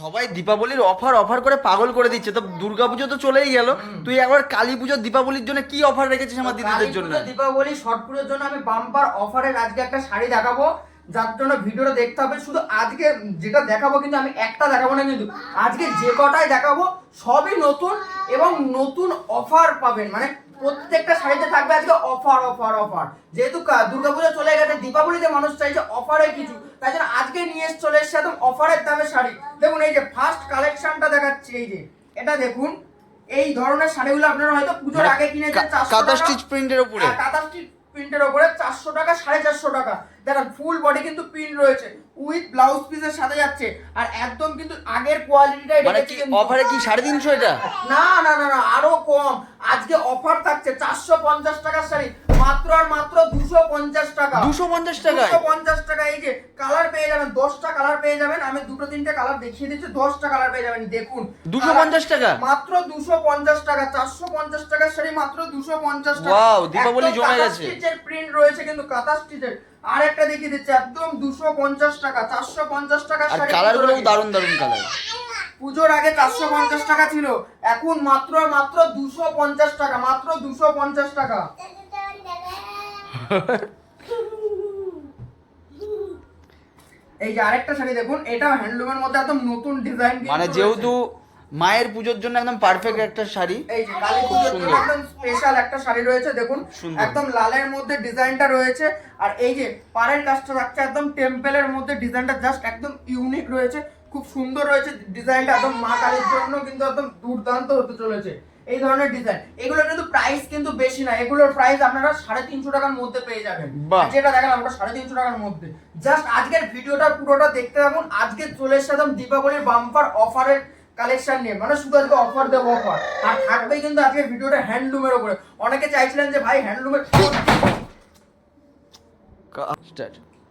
সবাই দীপাবলির offer offer করে পাগল করে দিচ্ছে। তো দুর্গাপুজো তো চলেই গেল। তুই একবার কালী পুজো দীপাবলির জন্য কি অফার রেখেছিস আমার দিদিদের জন্য? দীপাবলি শর্ট পুজোর জন্য আমি বাম্পার অফারের আজকে একটা শাড়ি দেখাবো। যার জন্য ভিডিওটা দেখতে হবে। শুধু আজকে যেটা দেখাবো কিন্তু আমি একটা দেখাবো না কিন্তু আজকে যে কটাই দেখাবো সবই নতুন এবং নতুন অফার পাবেন। মানে প্রত্যেকটা শাড়িতে থাকবে আজকে অফার অফার অফার। যেহেতু দুর্গাপুজো চলে গেছে দীপাবলিতে মানুষ চাইছে অফারে কিছু। তাই জন্য আজকে নিয়ে এসে চলে এসছে একদম অফারের দামে শাড়ি। দেখুন এই যে ফার্স্ট কালেকশনটা দেখাচ্ছি এই যে। এটা দেখুন এই ধরনের শাড়িগুলো আপনারা হয়তো পুজোর মানে আগে কিনেছেন কাঁথা স্টিচ প্রিন্টের উপরে? হ্যাঁ, কাঁথা স্টিচ প্রিন্টের ওপরে চারশো টাকা সাড়ে চারশো টাকা। দেখেন ফুল বডি কিন্তু প্রিন্ট রয়েছে। উইথ ব্লাউজ পিসের সাথে যাচ্ছে। আর একদম কিন্তু আগের কোয়ালিটিটাই মানে কি অফারে কি সাড়ে তিনশো এটা? না না না না আরও কম। আজকে অফার থাকছে চারশো পঞ্চাশ টাকার শাড়ি। মাত্র আর মাত্র দুশো পঞ্চাশ টাকা। দুশো পঞ্চাশ টাকায়? দুশো পঞ্চাশ টাকা এই যে কালার পেয়ে যাবেন দশটা কালার পেয়ে যাবেন আমি দুটো তিনটে কালার দেখিয়ে দিচ্ছি দশটা কালার পেয়ে যাবেন দেখুন। 250 টাকা? মাত্র দুশো পঞ্চাশ টাকা চারশো পঞ্চাশ টাকার শাড়ি মাত্র দুশো পঞ্চাশ টাকা। Wow, দীপাবলি জমে গেছে। স্টিচের প্রিন্ট রয়েছে কিন্তু কাঁথা স্টিচের আর একটা দেখিয়ে দিচ্ছি একদম দুশো পঞ্চাশ টাকা চারশো পঞ্চাশ টাকার আর শাড়ি কালার পুজোরগুলো আগে। দারুণ দারুণ কালার পুজোর আগে চারশো পঞ্চাশ টাকা ছিল এখন মাত্র মাত্র দুশো পঞ্চাশ টাকা মাত্র দুশো পঞ্চাশ টাকা। এই যে আরেকটা শাড়ি দেখুন এটা হ্যান্ডলুমের মধ্যে একদম নতুন ডিজাইন মানে যেহেতু মায়ের পুজোর জন্য একদম পারফেক্ট একটা শাড়ি এই যে কালী পুজোর জন্য একদম স্পেশাল একটা শাড়ি রয়েছে দেখুন একদম লালের মধ্যে ডিজাইনটা রয়েছে আর এই যে পাড়ের কাজটা থাকছে একদম টেম্পেলের মধ্যে ডিজাইনটা জাস্ট একদম ইউনিক রয়েছে খুব সুন্দর রয়েছে ডিজাইনটা একদম মা কালীর জন্য কিন্তু একদম দুর্দান্ত হতে চলেছে। এই ধরনের ডিজাইন এগুলো কিন্তু প্রাইস কিন্তু বেশি না। এগুলোর প্রাইস আপনারা সাড়ে তিনশো টাকার মধ্যে পেয়ে যাবেন। যেটা দেখেন আমরা সাড়ে তিনশো টাকার মধ্যে। জাস্ট আজকের ভিডিওটা পুরোটা দেখতে থাকুন। আজকে চলে এসছে একদম দীপাবলির বাম্পার অফারের কালেকশন নিয়ে। মানে শুধু আজকে অফার দেবো অফার আর থাকবে কিন্তু আজকে ভিডিওটা হ্যান্ডলুমের উপরে। অনেকে চাইছিলেন যে ভাই হ্যান্ডলুমের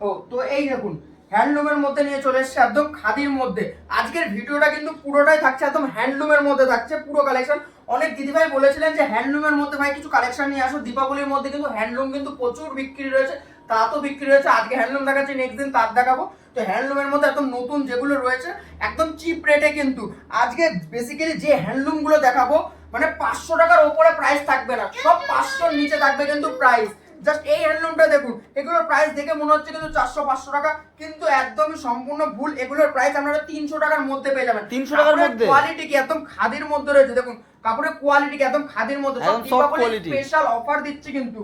ও তো এই দেখুন হ্যান্ডলুমের মধ্যে নিয়ে চলে এসছে একদম খাদির মধ্যে। আজকের ভিডিওটা কিন্তু পুরোটাই থাকছে একদম হ্যান্ডলুমের মধ্যে থাকছে পুরো কালেকশন অনেক দিদিভাই বলেছিলেন যে হ্যান্ডলুমের মধ্যে ভাই কিছু কালেকশন নিয়ে আসো। দীপাবলির মধ্যে কিন্তু হ্যান্ডলুম কিন্তু প্রচুর বিক্রি রয়েছে। তা তো বিক্রি রয়েছে আজকে হ্যান্ডলুম দেখাচ্ছি নেক্সট দিন তার দেখাবো। তো হ্যান্ডলুমের মধ্যে একদম নতুন যেগুলো রয়েছে একদম চিপ রেটে কিন্তু। আজকে বেসিক্যালি যে হ্যান্ডলুমগুলো দেখাবো মানে পাঁচশো টাকার ওপরে প্রাইস থাকবে না। সব পাঁচশোর নিচে থাকবে কিন্তু প্রাইস জাস্ট এই হ্যান্ডলুমটা দেখুন এগুলোর প্রাইস দেখে মনে হচ্ছে কিন্তু চারশো পাঁচশো টাকা। কিন্তু একদমই সম্পূর্ণ ভুল এগুলোর প্রাইস আপনারা তিনশো টাকার মধ্যে পেয়ে যাবেন। 300 টাকার মধ্যে? কোয়ালিটি কি? একদম খাদির মধ্যে রয়েছে। দেখুন কাপড়ের কোয়ালিটি একদম খাদির soft স্পেশাল অফার দিচ্ছি কিন্তু।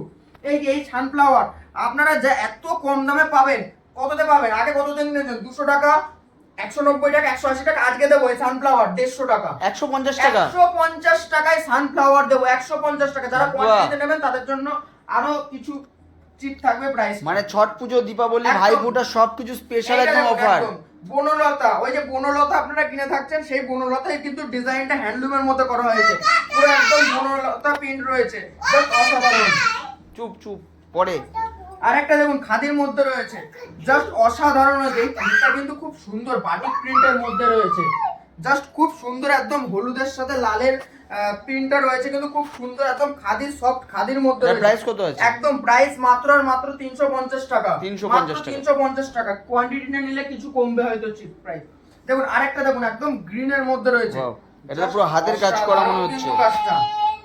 এই যে এই সানফ্লাওয়ার আপনারা যা এত কম দামে পাবেন কততে পাবেন? আগে কত দিন নিয়েছেন? দুশো টাকা একশো নব্বই টাকা একশো আশি টাকা আজকে দেবো এই সানফ্লাওয়ার দেড়শো টাকা। একশো পঞ্চাশ টাকা। একশো পঞ্চাশ টাকায় সানফ্লাওয়ার দেবো একশো পঞ্চাশ টাকা। যারা। কোয়ান্টিটিতে নেবেন তাদের জন্য আরও কিছু চিপ থাকবে প্রাইস মানে ছট পুজো দীপাবলি। ভাইফোঁটা সবকিছু স্পেশাল একদম অফার বনলতা ওই যে বনলতা আপনারা কিনে থাকছেন সেই বনলতায় কিন্তু ডিজাইনটা হ্যান্ডলুমের মতো করা হয়েছে। পুরো একদম বনলতা প্রিন্ট রয়েছে। অসাধারণ। চুপ চুপ পরে। আর একটা দেখুন খাদির মধ্যে রয়েছে। জাস্ট অসাধারণ এই প্রিন্টটা কিন্তু খুব সুন্দর বাটিক প্রিন্টের মধ্যে রয়েছে। জাস্ট খুব সুন্দর একদম হলুদের সাথে লালের প্রিন্টটা রয়েছে কিন্তু খুব সুন্দর একদম সফট খাদির মধ্যে প্রাইস কত আছে? একদম প্রাইস মাত্র আর মাত্র তিনশো পঞ্চাশ টাকা। 350 টাকা। টাকা। কোয়ান্টিটি নিলে কিছু কমবে হয়তো চিপ প্রাইস দেখুন আরেকটা দেখুন একদম গ্রিনের মধ্যে রয়েছে। এটা তো পুরো হাতের কাজ করা মনে হচ্ছে। কাজটা।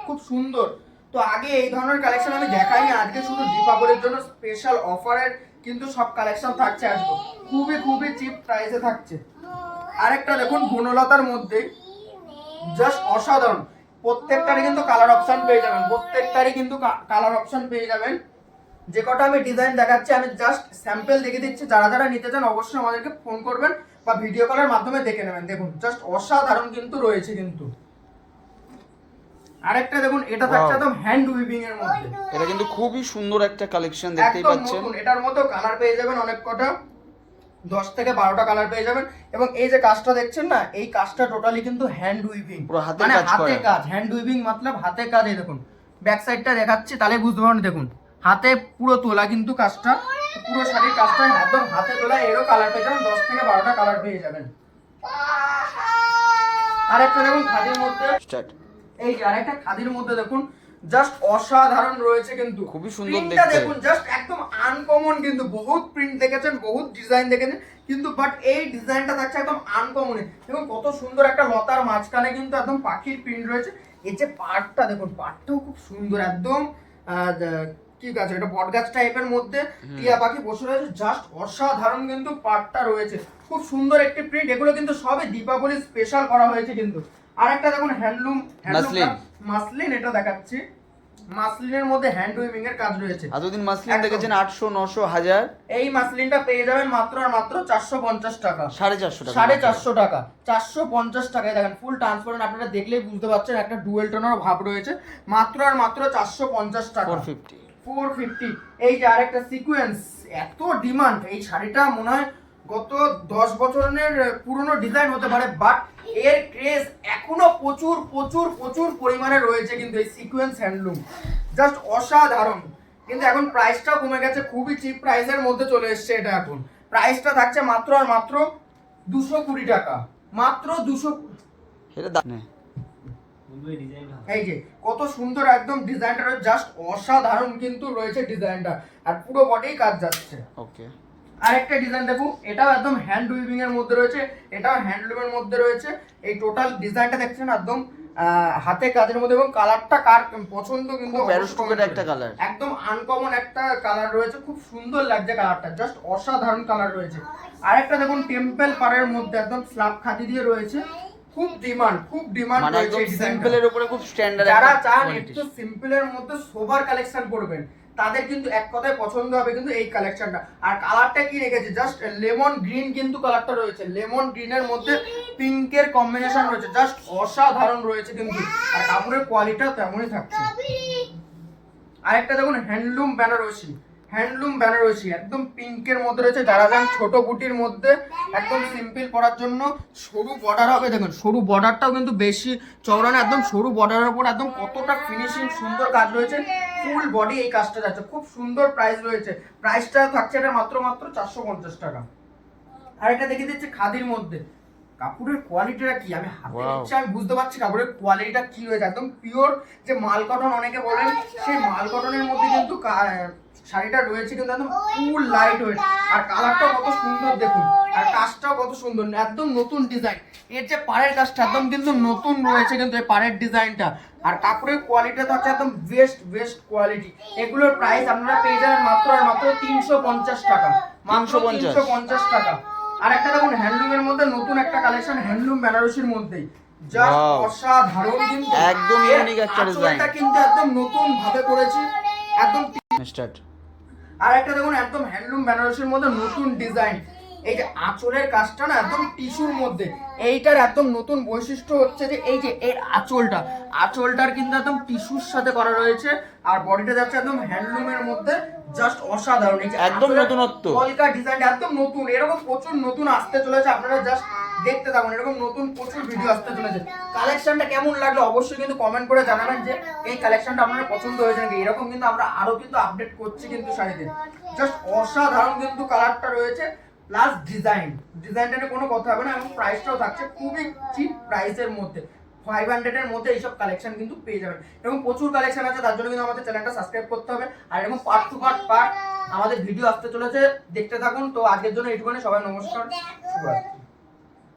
খুব সুন্দর। তো আগে এই ধরনের কালেকশন আমি দেখাইনি আজকে শুধু দীপাবলির জন্য স্পেশাল অফারের কিন্তু সব কালেকশন থাকছে আজকে। খুবই খুবই চিপ প্রাইসে থাকছে। আরেকটা দেখুন বনলতার মধ্যে জাস্ট অসাধারণ। প্রত্যেকটারই কিন্তু কালার অপশন পেয়ে যাবেন প্রত্যেকটারই কিন্তু কালার অপশন পেয়ে যাবেন। যে কটা আমি ডিজাইন দেখাচ্ছি আমি জাস্ট স্যাম্পল দেখে দিচ্ছি। যারা যারা নিতে চান অবশ্যই আমাদেরকে ফোন করবেন বা ভিডিও কলের মাধ্যমে দেখে নেবেন। দেখুন জাস্ট অসাধারণ কিন্তু রয়েছে কিন্তু। আরেকটা দেখুন এটা থাকছে. একদম হ্যান্ড উইভিং এর মধ্যে। এটা কিন্তু খুবই সুন্দর একটা কালেকশন দেখতেই পাচ্ছেন। এটার মধ্যেও কালার পেয়ে যাবেন অনেক কটা। দশ থেকে বারোটা কালার পেয়ে যাবেন। এবং এই যে কাজটা দেখছেন না এই কাজটা টোটালি কিন্তু হ্যান্ড উইভিং মানে হাতে কাজ হ্যান্ড উইভিং মতলব হাতে কাজ এই দেখুন। ব্যাক সাইডটা দেখাচ্ছি তাহলে বুঝতে পারবেন দেখুন। হাতে পুরো তোলা কিন্তু কাজটা পুরো শাড়ির কাজটা একদম হাতে তোলা এরও কালার পেয়ে যাবেন দশ থেকে বারোটা কালার পেয়ে যাবেন। আর একটা দেখুন খাদির মধ্যে। এই যে আরেকটা খাদির মধ্যে দেখুন জাস্ট অসাধারণ রয়েছে কিন্তু। খুবই সুন্দর দেখতে। দেখুন জাস্ট একদম আনকমন কিন্তু। বহুত প্রিন্ট দেখেছেন বহুত ডিজাইন দেখেছেন কিন্তু বাট এই ডিজাইনটা থাকছে একদম আনকমন এবং কত সুন্দর একটা লতার মাঝখানে কিন্তু একদম পাখির প্রিন্ট রয়েছে। এই যে পাটটা দেখুন পাটটাও খুব সুন্দর একদম কি গাছ এটা বট গাছ টাইপের মধ্যে টিয়া পাখি বসে রয়েছে। জাস্ট অসাধারণ কিন্তু পাটটা রয়েছে। খুব সুন্দর একটি প্রিন্ট এগুলো কিন্তু সবই দীপাবলি স্পেশাল করা হয়েছে কিন্তু। আর একটা দেখুন হ্যান্ডলুম মাসলিন। মাসলিন এটা দেখাচ্ছি। মাসলিনের মধ্যে হ্যান্ড উইভিং এর কাজ রয়েছে। এতদিন মাসলিন দেখেছেন আটশো নশো হাজার? এই মাসলিনটা পেয়ে যাবেন মাত্র আর মাত্র চারশো পঞ্চাশ টাকা। সাড়ে চারশো টাকা সাড়ে চারশো টাকা। চারশো পঞ্চাশ টাকায় দেখেন ফুল ট্রান্সপারেন্ট আপনারা দেখলেই বুঝতে পারছেন একটা ডুয়েল টোনার ভাব রয়েছে। মাত্র আর মাত্র চারশো পঞ্চাশ টাকা। ফোর ফিফটি ফোর ফিফটি এই যে আরেকটা সিকোয়েন্স এত ডিমান্ড এই শাড়িটা মনে হয় গত দশ বছরের পুরনো ডিজাইন হতে পারে বাট এর ক্রেজ এখনও প্রচুর প্রচুর প্রচুর পরিমাণে রয়েছে কিন্তু এই সিকোয়েন্স হ্যান্ডলুম জাস্ট অসাধারণ। কিন্তু এখন প্রাইসটাও কমে গেছে খুবই চিপ প্রাইসের মধ্যে চলে এসছে এটা এখন। প্রাইসটা থাকছে মাত্র আর মাত্র দুশো কুড়ি টাকা। মাত্র দুশো দাম এই যে কত সুন্দর একদম ডিজাইনটা জাস্ট অসাধারণ কিন্তু রয়েছে ডিজাইনটা আর পুরো বডি কাজ যাচ্ছে। ওকে আরেকটা ডিজাইন দেখুন এটাও একদম হ্যান্ড উইভিং এর মধ্যে রয়েছে এটাও হ্যান্ডলুমের মধ্যে রয়েছে। এই টোটাল ডিজাইনটা দেখছেন একদম হাতে কাজের মধ্যে এবং কালারটা কার পছন্দ কিন্তু। একটা কালার একদম আনকমন একটা কালার রয়েছে খুব সুন্দর লাগছে কালারটা জাস্ট অসাধারণ কালার রয়েছে। আরেকটা দেখুন টেম্পল পাড়ের মধ্যে একদম স্ল্যাব খাদি দিয়ে রয়েছে। খুব ডিমান্ড খুব ডিমান্ড মানে রয়েছে সিম্পলের উপরে খুব স্ট্যান্ডার্ড যারা চান একটু সিম্পলের মধ্যে সোবার কালেকশন করবেন তাদের কিন্তু এক কথায় পছন্দ হবে কিন্তু এই কালেকশনটা আর কালারটা কি রেখেছে? জাস্ট লেমন গ্রিন কিন্তু কালারটা রয়েছে। লেমন গ্রিনের মধ্যে পিঙ্কের কম্বিনেশন রয়েছে। জাস্ট অসাধারণ রয়েছে কিন্তু। আর কাপড়ের কোয়ালিটিটা তেমনই থাকছে। আরেকটা দেখুন হ্যান্ডলুম বেনারসি হ্যান্ডলুম বেনারসি একদম পিঙ্কের মধ্যে রয়েছে যারা যান ছোট বুটির মধ্যে একদম সিম্পল পরার জন্য। সরু বর্ডার হবে দেখুন সরু বর্ডারটাও কিন্তু বেশি চওড়া না একদম সরু বর্ডারের উপর একদম কতটা ফিনিশিং সুন্দর কাজ রয়েছে। ফুল বডি এই কাজটা যাচ্ছে খুব সুন্দর প্রাইস রয়েছে। প্রাইসটা থাকছে এটা মাত্র মাত্র চারশো পঞ্চাশ টাকা। আর এটা দেখে দিচ্ছে খাদির মধ্যে। কাপড়ের কোয়ালিটিটা কি? আমি হাতে. নিচ্ছি আমি বুঝতে পারছি কাপড়ের কোয়ালিটিটা কি রয়েছে। একদম পিওর যে মাল কটন অনেকে বলেন সেই মাল কটনের মধ্যে কিন্তু শাড়িটা রয়েছে কিন্তু একদম ফুল লাইট ওয়েট আর কালারটাও কত সুন্দর দেখুন। আর কাজটাও কত সুন্দর একদম নতুন ডিজাইন এর যে পাড়ের কাজটা একদম কিন্তু নতুন রয়েছে কিন্তু এই পাড়ের ডিজাইনটা আর কাপড়ের কোয়ালিটি থাকছে একদম বেস্ট বেস্ট কোয়ালিটি এগুলোর প্রাইস আপনারা পেয়ে যাবেন মাত্র আর মাত্র তিনশো পঞ্চাশ টাকা। মাত্র 350 তিনশো পঞ্চাশ টাকা। আর একটা দেখুন হ্যান্ডলুমের মধ্যে নতুন একটা কালেকশন হ্যান্ডলুম বেনারসির মধ্যেই। জাস্ট অসাধারণ কিন্তু। একদম এর unique একটা। আঁচলটা কিন্তু একদম নতুন ভাবে করেছি। একদম স্টার্ট আর একটা দেখুন একদম হ্যান্ডলুম বেনারসির মধ্যে নতুন ডিজাইন এই যে আঁচলের কাজটা না একদম টিস্যুর মধ্যে এইটার একদম নতুন বৈশিষ্ট্য হচ্ছে যে এই যে এর আঁচলটা আঁচলটার কিন্তু একদম টিস্যুর সাথে করা রয়েছে আর বডিটা যাচ্ছে একদম হ্যান্ডলুমের মধ্যে জাস্ট অসাধারণ একদম নতুনত্ব। কলকা ডিজাইনটা একদম নতুন এরকম প্রচুর নতুন আসতে চলেছে আপনারা জাস্ট দেখতে থাকুন এরকম নতুন প্রচুর ভিডিও আসতে চলেছে কালেকশনটা কেমন লাগল অবশ্যই কিন্তু কমেন্ট করে জানাবেন যে এই কালেকশনটা আপনার পছন্দ হয়েছে নাকি এরকম কিন্তু আমরা আরও কিন্তু আপডেট করছি কিন্তু শাড়িতে জাস্ট অসাধারণ কিন্তু কালারটা রয়েছে প্লাস ডিজাইন ডিজাইনটা নিয়ে কোনো কথা হবে না এবং প্রাইসটাও থাকছে খুবই চিপ প্রাইসের মধ্যে। ফাইভ হান্ড্রেডের মধ্যে এইসব কালেকশন কিন্তু পেয়ে যাবেন। এবং প্রচুর কালেকশন আছে, তার জন্য কিন্তু আমাদের চ্যানেলটা সাবস্ক্রাইব করতে হবে। আর এরকম পার্ট টু পার্ট পার্ট আমাদের ভিডিও আসতে চলেছে। দেখতে থাকুন। তো আজকের জন্য এইটুকুনি। সবাই নমস্কার। শুভরাত্রি